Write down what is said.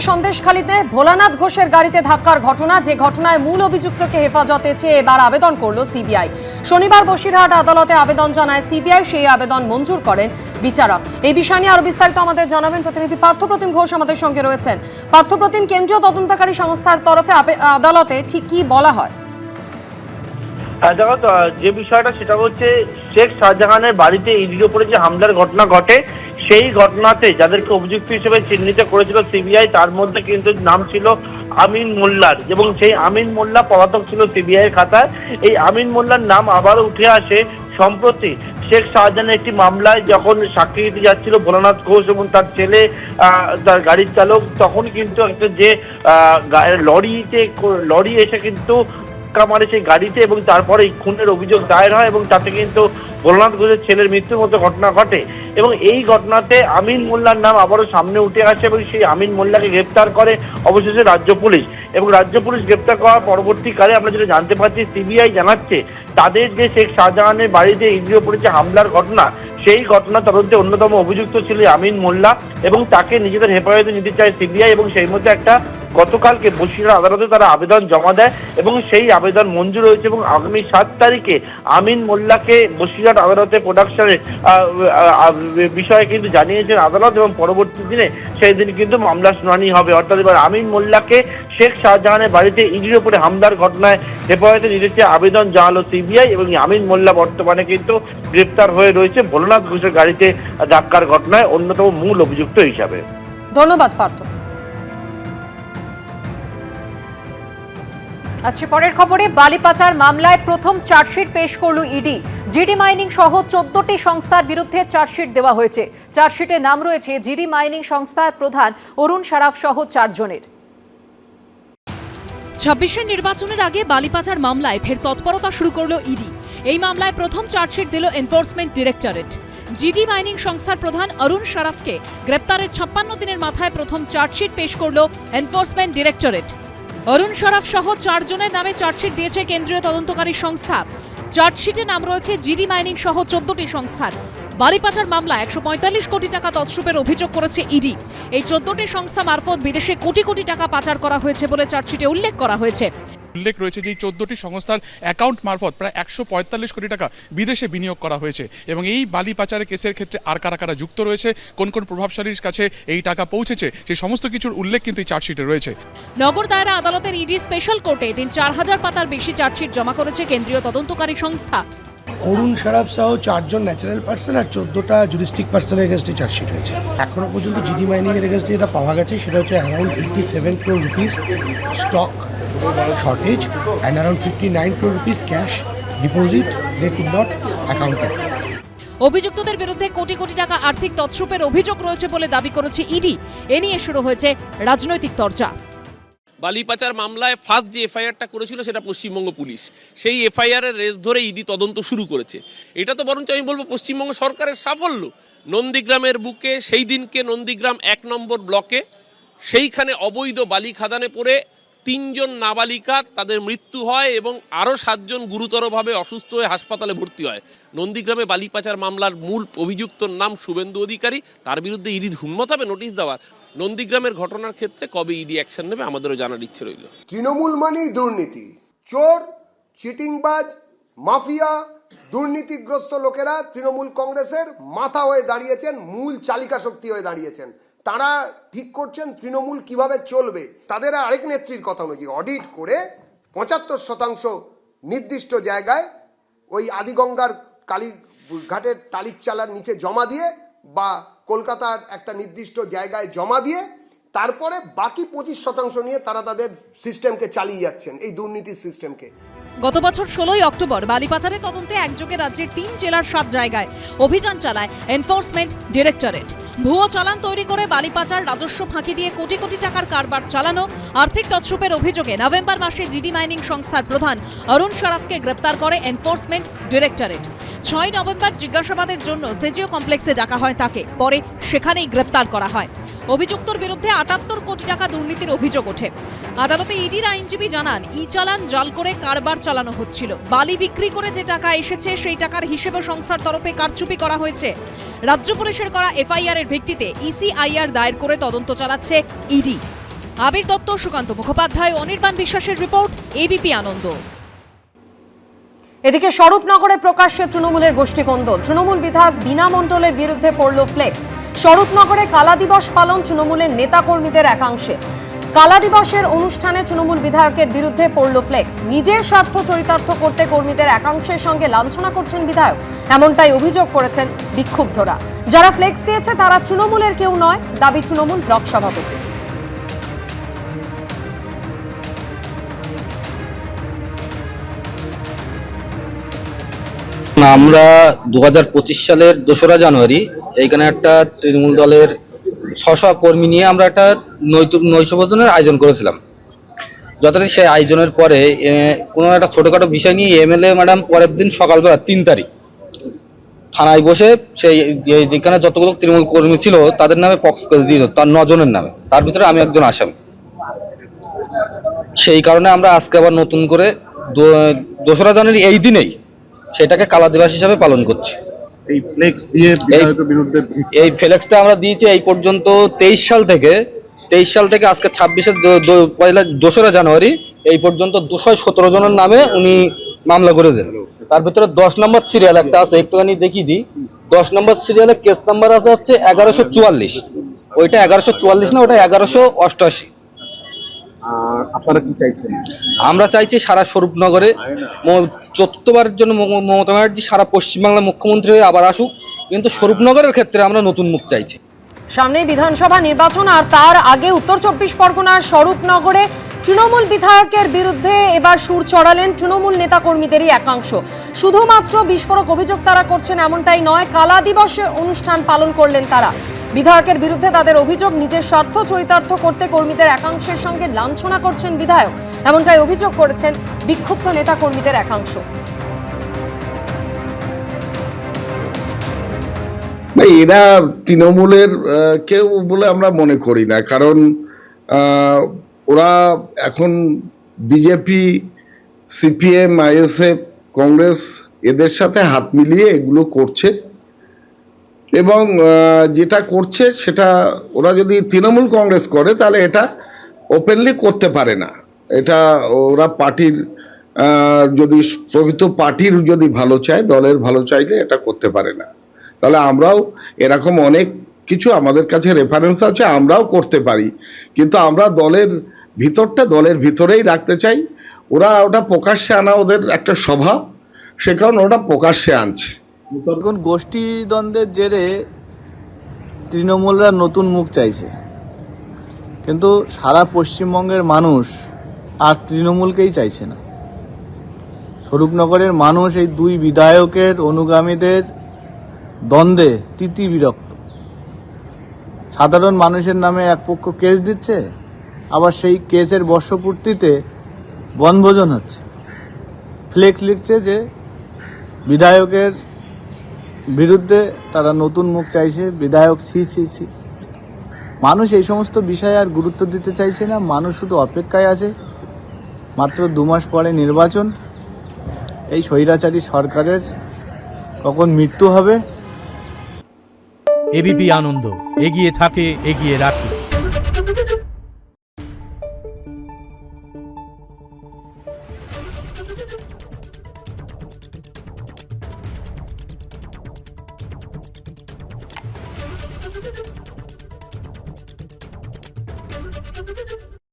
সন্দেশখালীতে ভোলানাথ ঘোষের গাড়িতে ধাক্কার ঘটনা, যে ঘটনায় মূল অভিযুক্তকে হেফাজতে চেয়ে এবার আবেদন করল সিবিআই। শনিবার বসিরহাট আদালতে আবেদন জানায় সিবিআই, সেই আবেদন মঞ্জুর করেন বিচারক। এই বিষয় নিয়ে আরও বিস্তারিত আমাদের জানাবেন প্রতিনিধি পার্থপ্রতিম ঘোষ আমাদের সঙ্গে রয়েছেন। পার্থপ্রতিম কেন্দ্রীয় তদন্তকারী সংস্থার তরফে আদালতে ঠিক কি বলা হয়? দেখো যে বিষয়টা, সেটা হচ্ছে শেখ শাহজাহানের বাড়িতে ইডির উপরে যে হামলার ঘটনা ঘটে সেই ঘটনাতে যাদেরকে অভিযুক্ত হিসেবে চিহ্নিত করেছিল সিবিআই, তার মধ্যে কিন্তু নাম ছিল আমিন মোল্লার এবং সেই আমিন মোল্লা পলাতক ছিল সিবিআই খাতায়। এই আমিন মোল্লার নাম আবার উঠে আসে সম্প্রতি শেখ শাহজাহানের একটি মামলায় যখন সাক্ষী দিতে যাচ্ছিল ভোলানাথ ঘোষ এবং তার ছেলে তার গাড়ির চালক, তখন কিন্তু একটা যে লরিতে লরি এসে কিন্তু ধাক্কা মারে সেই গাড়িতে এবং তারপরে খুনের অভিযোগ দায়ের হয় এবং তাতে কিন্তু ভোলানাথ ঘোষের ছেলের মৃত্যুর মতো ঘটনা ঘটে। এবং এই ঘটনাতে আমিন মোল্লার নাম আবারও সামনে উঠে আসে এবং সেই আমিন মোল্লাকে গ্রেপ্তার করে অবশেষে রাজ্য পুলিশ। এবং রাজ্য পুলিশ গ্রেপ্তার করার পরবর্তীকালে আমরা যেটা জানতে পারছি, সিবিআই জানাচ্ছে তাদের যে শেখ শাহজাহানের বাড়িতে ইডির উপরে যে হামলার ঘটনা, সেই ঘটনা তদন্তে অন্যতম অভিযুক্ত ছিল আমিন মোল্লা এবং তাকে নিজেদের হেফাজতে নিতে চায় সিবিআই এবং সেই মধ্যে একটা গতকালকে বসিরহাট আদালতে তারা আবেদন জমা দেয় এবং সেই আবেদন মঞ্জুর হয়েছে এবং আগামী সাত তারিখে আমিন মোল্লাকে বসিরহাট আদালতে প্রোডাকশনের বিষয়ে কিন্তু জানিয়েছেন আদালত এবং পরবর্তী দিনে সেই দিন কিন্তু মামলা শুনানি হবে। অর্থাৎ এবার আমিন মোল্লাকে শেখ শাহজাহানের বাড়িতে ইডির উপরে হামলার ঘটনায় হেফাজতে চেয়ে আবেদন জানালো সিবিআই এবং আমিন মোল্লা বর্তমানে কিন্তু গ্রেপ্তার হয়ে রয়েছে ভোলনাথ ঘোষের গাড়িতে ধাক্কার ঘটনায় অন্যতম মূল অভিযুক্ত হিসাবে। ধন্যবাদ পার্থ। আসছে পরের খবরে, বালি পাচার মামলায় প্রথম চার্জশিট পেশ করল ইডি। জিডি মাইনিং সহ চোদ্দটি সংস্থার বিরুদ্ধে চার্জশিট দেওয়া হয়েছে। চার্জশিটে নাম রয়েছে জিডি মাইনিং সংস্থার প্রধান অরুণ সারাফ সহ চারজনের। ছাব্বিশের নির্বাচনের আগে বালিপাচার মামলায় ফের তৎপরতা শুরু করল ইডি। এই মামলায় প্রথম চার্জশিট দিল এনফোর্সমেন্ট ডিরেক্টরেট। জিডি মাইনিং সংস্থার প্রধান অরুণ সারাফকে গ্রেপ্তারের ছাপ্পান্ন দিনের মাথায় প্রথম চার্জশিট পেশ করল এনফোর্সমেন্ট ডিরেক্টরেট। অরুণ সরাফ সহ চারজনের নামে চার্জশিট দিয়েছে কেন্দ্রীয় তদন্তকারী সংস্থা। চার্জশিটে নাম রয়েছে জিডি মাইনিং সহ চোদ্দটি সংস্থার। বালিপাচার মামলা একশো পঁয়তাল্লিশ কোটি টাকা তৎসূপের অভিযোগ করেছে ইডি। এই চোদ্দটি সংস্থা মারফত বিদেশে কোটি কোটি টাকা পাচার করা হয়েছে বলে চার্জশিটে উল্লেখ করা হয়েছে। উল্লেখ রয়েছে যে এই চোদ্দটি সংস্থার অ্যাকাউন্ট মারফত প্রায় একশো পঁয়তাল্লিশ কোটি টাকা বিদেশে বিনিয়োগ করা হয়েছে। এবং এই বালি পাচারের কেসের ক্ষেত্রে আর কারা কারা যুক্ত রয়েছে কোন কোন প্রভাবশালীর কাছে এই টাকা পৌঁছেছে সেই সমস্ত কিছুর উল্লেখ কিন্তু এই চার্জশিটে রয়েছে। নগর দায়রা আদালতের ইডি স্পেশাল কোর্টে দিন চার হাজার পাতার বেশি চার্জশিট জমা করেছে কেন্দ্রীয় তদন্তকারী সংস্থা। অরুণ সারাফ সহ চারজন ন্যাচারাল পার্সন আর চোদ্দোটা জুরিস্টিক পার্সনের এগেনস্টে চার্জশিট হয়েছে। এখনও পর্যন্ত জিডি মাইনিংয়ের এগেনস্টে যেটা পাওয়া গেছে সেটা হচ্ছে around eighty seven crore rupees stock shortage and around fifty nine crore rupees cash deposit they could not accounted for অভিযুক্তদের বিরুদ্ধে কোটি কোটি টাকা আর্থিক তৎসরূপের অভিযোগ রয়েছে বলে দাবি করেছে ইডি। এ নিয়ে শুরু হয়েছে রাজনৈতিক চর্চা বালি পাচার মামলায় ফার্স্ট যে এফআইআরটা করেছিল সেটা পশ্চিমবঙ্গ পুলিশ। সেই এফআইআর এর রেস ধরে ইডি তদন্ত শুরু করেছে। এটা তো বরঞ্চ আমি বলব পশ্চিমবঙ্গ সরকারের সাফল্য। নন্দীগ্রামের বুকে সেই দিনকে নন্দীগ্রাম এক নম্বর ব্লকে সেইখানে অবৈধ বালি খাদানে পড়ে তিনজন নাবালিকা তাদের মৃত্যু হয় এবং আরও সাতজন গুরুতরভাবে অসুস্থ হয়ে হাসপাতালে ভর্তি হয়। নন্দীগ্রামে বালি পাচার মামলার মূল অভিযুক্তর নাম শুভেন্দু অধিকারী। তার বিরুদ্ধে ইডির হুম্মত হবে নোটিশ দেওয়ার। নন্দীগ্রামের ঘটনার ক্ষেত্রে কবে ইডি অ্যাকশন নেবে আমাদেরও জানার ইচ্ছে রইল। তৃণমূল মানেই দুর্নীতি। চোর, চিটিংবাজ, মাফিয়া দুর্নীতিগ্রস্ত লোকেরা তৃণমূল কংগ্রেসের মাথা হয়ে দাঁড়িয়েছেন, মূল চালিকা শক্তি হয়ে দাঁড়িয়েছেন। তারা ঠিক করছেন তৃণমূল কীভাবে চলবে। তাদের আরেক নেত্রীর কথা অনুযায়ী অডিট করে পঁচাত্তর শতাংশ নির্দিষ্ট জায়গায় ওই আদিগঙ্গার কালীঘাটের টালির চালার নিচে জমা দিয়ে বা কলকাতার একটা নির্দিষ্ট জায়গায় জমা দিয়ে তারপরে বাকি পঁচিশ শতাংশ নিয়ে তারা তাদের সিস্টেমকে চালিয়ে যাচ্ছেন, এই দুর্নীতির সিস্টেমকে। গত বছর ষোলোই অক্টোবর বালিপাচারের তদন্তে একযোগে রাজ্যের তিন জেলার সাত জায়গায় অভিযান চালায় এনফোর্সমেন্ট ডিরেক্টরেট ভুয়ো চালান তৈরি করে বালিপাচার রাজস্ব ফাঁকি দিয়ে কোটি কোটি টাকার কারবার চালানো, আর্থিক তৎসরূপের অভিযোগে নভেম্বর মাসে জিডি মাইনিং সংস্থার প্রধান অরুণ সরাফকে গ্রেপ্তার করে এনফোর্সমেন্ট ডিরেক্টরেট ছয় নভেম্বর জিজ্ঞাসাবাদের জন্য সেজিও কমপ্লেক্সে ডাকা হয় তাকে, পরে সেখানেই গ্রেপ্তার করা হয়। অভিযুক্তর বিরুদ্ধে আটাত্তর কোটি টাকা দুর্নীতির অভিযোগ ওঠে। আদালতে ইডির আইনজীবী জানান, ই চালান, জাল করে কারবার চালানো হচ্ছিল। বালি বিক্রি করে যে টাকা এসেছে, সেই টাকার হিসেবে সংস্থার তরফে কারচুপি করা হয়েছে। রাজ্য পুলিশের করা এফআইআর এর ভিত্তিতে ইসিআইআর দায়ের করে তদন্ত চালাচ্ছে ইডি। আবির দত্ত, সুকান্ত মুখোপাধ্যায়, অনির্বাণ বিশ্বাসের রিপোর্ট, এবিপি আনন্দ। এদিকে স্বরূপনগরে প্রকাশ্যে তৃণমূলের গোষ্ঠীকন্দল। তৃণমূল বিধায়ক বিনা মণ্ডলের বিরুদ্ধে পড়ল ফ্লেক্স। স্বরূপনগরে কালা দিবস পালন তৃণমূলের নেতাকর্মীদের একাংশে। কালা দিবসের অনুষ্ঠানে তৃণমূল বিধায়কের বিরুদ্ধে পড়ল ফ্লেক্স। নিজের স্বার্থ চরিতার্থ করতে কর্মীদের একাংশের সঙ্গে লাঞ্ছনা করছেন বিধায়ক। এমনটাই অভিযোগ করেছেন বিক্ষুব্ধরা। যারা ফ্লেক্স দিয়েছে, তারা তৃণমূলের কেউ নয়, দাবি তৃণমূল ব্লক সভাপতি। আমরা দু হাজার পঁচিশ সালের দোসরা জানুয়ারি এইখানে একটা তৃণমূল দলের ছশো কর্মী নিয়ে আমরা একটা নৈশভোজনের আয়োজন করেছিলাম। যথারীতি সেই আয়োজনের পরে কোনো একটা ছোটোখাটো বিষয় নিয়ে এমএলএ ম্যাডাম পরের দিন সকালবেলা তিন তারিখ থানায় বসে সেই যেখানে যতগুলো তৃণমূল কর্মী ছিল, তাদের নামে পক্স কেস দিয়ে তার নজনের নামে। তার ভিতরে আমি একজন আসামি। সেই কারণে আমরা আজকে আবার নতুন করে দোসরা জানুয়ারি এই দিনেই সেটাকে কালা দিবস হিসাবে পালন করছি। এই ফ্লেক্স দিয়ে বিধায়কের বিরুদ্ধে এই ফ্লেক্সটা আমরা দিয়েছি এই পর্যন্ত তেইশ সাল থেকে তেইশ সাল থেকে আজকে ছাব্বিশে পয়লা দোসরা জানুয়ারি এই পর্যন্ত দুশো সতেরো জনের নামে উনি মামলা করেছেন। তার ভিতরে দশ নম্বর সিরিয়াল একটা আছে একটুখানি দেখিয়ে দিই। দশ নম্বর সিরিয়ালে কেস নাম্বার আছে হচ্ছে এগারোশো চুয়াল্লিশ। ওইটা এগারোশো চুয়াল্লিশ না ওটা এগারোশো অষ্টআশি। আপনারা কি চাইছেন? আমরা চাইছি সারা স্বরূপনগরে চতুর্থবারের জন্য মমতা ব্যানার্জি সারা পশ্চিমবাংলার মুখ্যমন্ত্রী হয়ে আবার আসুক, কিন্তু স্বরূপনগরের ক্ষেত্রে আমরা নতুন মুখ চাইছি। সামনে বিধানসভা নির্বাচন, আর তার আগে উত্তর চব্বিশ পরগনার স্বরূপনগরে তৃণমূল বিধায়কের বিরুদ্ধে এবার সুর চড়ালেন তৃণমূল নেতাকর্মীদেরই একাংশ। শুধুমাত্র বিস্ফোরক অভিযোগ তারা করছেন এমনটাই নয়, কালা দিবসের অনুষ্ঠান পালন করলেন তারা। বিধায়কের বিরুদ্ধে তাদের অভিযোগ, নিজের স্বার্থ চরিতার্থ করতে কর্মীদের একাংশের সঙ্গে লাঞ্ছনা করছেন বিধায়ক। এমনটাই অভিযোগ করেছেন বিক্ষুব্ধ নেতাকর্মীদের একাংশ। এরা তৃণমূলের কেউ বলে আমরা মনে করি না। কারণ ওরা এখন বিজেপি, সিপিএম, আইএসএফ, কংগ্রেস এদের সাথে হাত মিলিয়ে এগুলো করছে। এবং যেটা করছে সেটা ওরা যদি তৃণমূল কংগ্রেস করে, তাহলে এটা ওপেনলি করতে পারে না। এটা ওরা পার্টির যদি প্রকৃত পার্টির যদি ভালো চায়, দলের ভালো চাইলে এটা করতে পারে না। তাহলে আমরাও এরকম অনেক কিছু আমাদের কাছে রেফারেন্স আছে, আমরাও করতে পারি। কিন্তু আমরা দলের ভিতরটা দলের ভিতরেই রাখতে চাই। ওরা ওটা প্রকাশ্যে আনা ওদের একটা স্বভাব সে কারণে ওটা প্রকাশ্যে আনছে। গোষ্ঠী দ্বন্দ্বের জেরে তৃণমূলরা নতুন মুখ চাইছে। কিন্তু সারা পশ্চিমবঙ্গের মানুষ আর তৃণমূলকেই চাইছে না। স্বরূপনগরের মানুষ এই দুই বিধায়কের অনুগামীদের দ্বন্দ্বে তিতি বিরক্ত। সাধারণ মানুষের নামে এক পক্ষ কেস দিচ্ছে, আবার সেই কেসের বর্ষপূর্তিতে বনভোজন হচ্ছে। ফ্লেক্স লিখছে যে বিধায়কের বিরুদ্ধে তারা নতুন মুখ চাইছে, বিধায়ক সি সি সি মানুষ এই সমস্ত বিষয়ে আর গুরুত্ব দিতে চাইছে না, মানুষ শুধু অপেক্ষায় আছে। মাত্র দু মাস পরে নির্বাচন। এই স্বৈরাচারী সরকারের কখন মৃত্যু হবে? এবিপি আনন্দ, এগিয়ে থাকে, এগিয়ে রাখে।